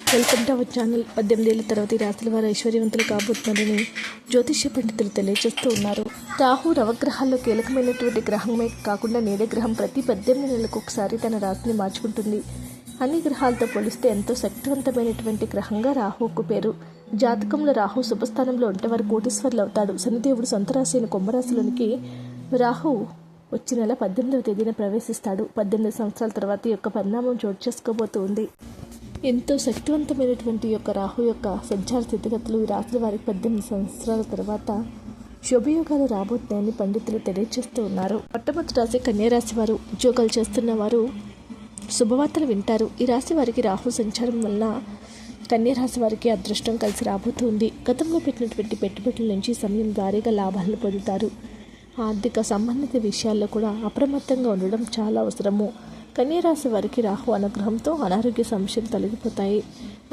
Welcome to our channel. పద్దెనిమిది ఏళ్ళ తర్వాత ఈ రాశుల వారు ఐశ్వర్యవంతులు కాబోతున్నారని జ్యోతిష్య పండితులు తెలియజేస్తూ ఉన్నారు. రాహు నవగ్రహాల్లో కీలకమైనటువంటి గ్రహమే కాకుండా నేడే గ్రహం ప్రతి పద్దెనిమిది నెలలకు ఒకసారి తన రాశిని మార్చుకుంటుంది. అన్ని గ్రహాలతో పోలిస్తే ఎంతో శక్తివంతమైనటువంటి గ్రహంగా రాహుకు పేరు. జాతకంలో రాహు శుభస్థానంలో ఉంటే వారు కోటీశ్వర్లు అవుతాడు. శనిదేవుడు సొంత రాశి అయిన కుంభరాశిలోనికి రాహు వచ్చే నెల పద్దెనిమిదవ తేదీన ప్రవేశిస్తాడు. పద్దెనిమిది సంవత్సరాల తర్వాత ఈ యొక్క పరిణామం చోటు చేసుకోబోతుంది ఎంతో శక్తివంతమైనటువంటి యొక్క రాహు యొక్క సంచార స్థితిగతులు ఈ రాత్రి వారికి పద్దెనిమిది సంవత్సరాల తర్వాత శుభయోగాలు రాబోతున్నాయని పండితులు తెలియజేస్తూ ఉన్నారు. మొట్టమొదటి రాశి కన్యారాశి వారు ఉద్యోగాలు చేస్తున్న వారు శుభవార్తలు వింటారు. ఈ రాశి వారికి రాహు సంచారం వలన కన్యారాశి వారికి అదృష్టం కలిసి రాబోతుంది. గతంలో పెట్టినటువంటి పెట్టుబడుల నుంచి సమయం భారీగా లాభాలను పొందుతారు. ఆర్థిక సంబంధిత విషయాల్లో కూడా అప్రమత్తంగా ఉండడం చాలా అవసరము. కన్యరాశి వారికి రాహు అనుగ్రహంతో అనారోగ్య సమస్యలు తొలగిపోతాయి.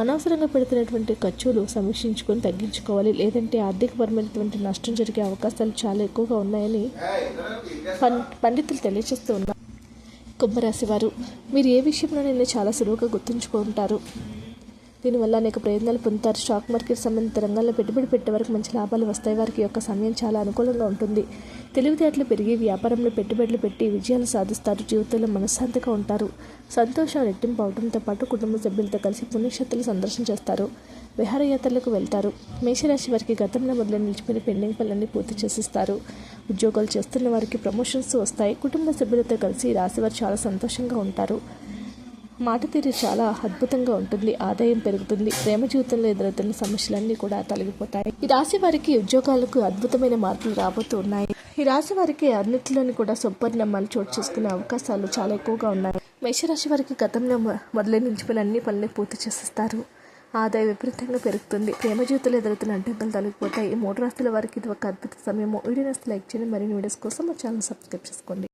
అనవసరంగా పెడుతున్నటువంటి ఖర్చులు సమీక్షించుకొని తగ్గించుకోవాలి. లేదంటే ఆర్థికపరమైనటువంటి నష్టం జరిగే అవకాశాలు చాలా ఎక్కువగా ఉన్నాయని పం పండితులు తెలియజేస్తూ ఉన్నారు. కుంభరాశి వారు మీరు ఏ విషయంలోనైనా చాలా సులువుగా గుర్తుంచుకుంటారు. దీనివల్ల అనేక ప్రయోజనాలు పొందుతారు. స్టాక్ మార్కెట్ సంబంధిత రంగాల్లో పెట్టుబడి పెట్టే వరకు మంచి లాభాలు వస్తాయి. వారికి యొక్క సమయం చాలా అనుకూలంగా ఉంటుంది. తెలివితేటలు పెరిగి వ్యాపారంలో పెట్టుబడులు పెట్టి విజయాలు సాధిస్తారు. జీవితంలో మనశ్శాంతిగా ఉంటారు. సంతోషం రెట్టింపు అవడంతో పాటు కుటుంబ సభ్యులతో కలిసి పుణ్యక్షేత్రాలు సందర్శన చేస్తారు. విహారయాత్రలకు వెళ్తారు. మేషరాశి వారికి గతంలో మొదలు నిలిచిపోయిన పెండింగ్ పనులన్నీ పూర్తి చేసిస్తారు. ఉద్యోగాలు చేస్తున్న వారికి ప్రమోషన్స్ వస్తాయి. కుటుంబ సభ్యులతో కలిసి ఈ రాశి వారు చాలా సంతోషంగా ఉంటారు. మాట తీరు చాలా అద్భుతంగా ఉంటుంది ఆదాయం పెరుగుతుంది ప్రేమ జీవితంలో ఎదురవుతున్న సమస్యలన్నీ కూడా తొలగిపోతాయి. ఈ రాశి వారికి ఉద్యోగాలకు అద్భుతమైన మార్పులు రాబోతూ ఉన్నాయి. ఈ రాశి వారికి అన్నింటిలోని కూడా సుపరిణామాలు చోటు చేసుకునే అవకాశాలు చాలా ఎక్కువగా ఉన్నాయి. మేషరాశి వారికి గతంలో మొదలై నిలిచిపోయిన అన్ని పనులు పూర్తి చేసేస్తారు. ఆదాయం విపరీతంగా పెరుగుతుంది. ప్రేమ జీవితంలో ఎదురవుతున్న అడ్డంకులు తొలగిపోతాయి. ఈ మూడు రాష్ట్రాల వారికి ఇది ఒక అద్భుత సమయము. వీడియో నచ్చితే లైక్ చేయండి. మరిన్ని వీడియోస్ కోసం మా ఛానల్ సబ్స్క్రైబ్ చేసుకోండి.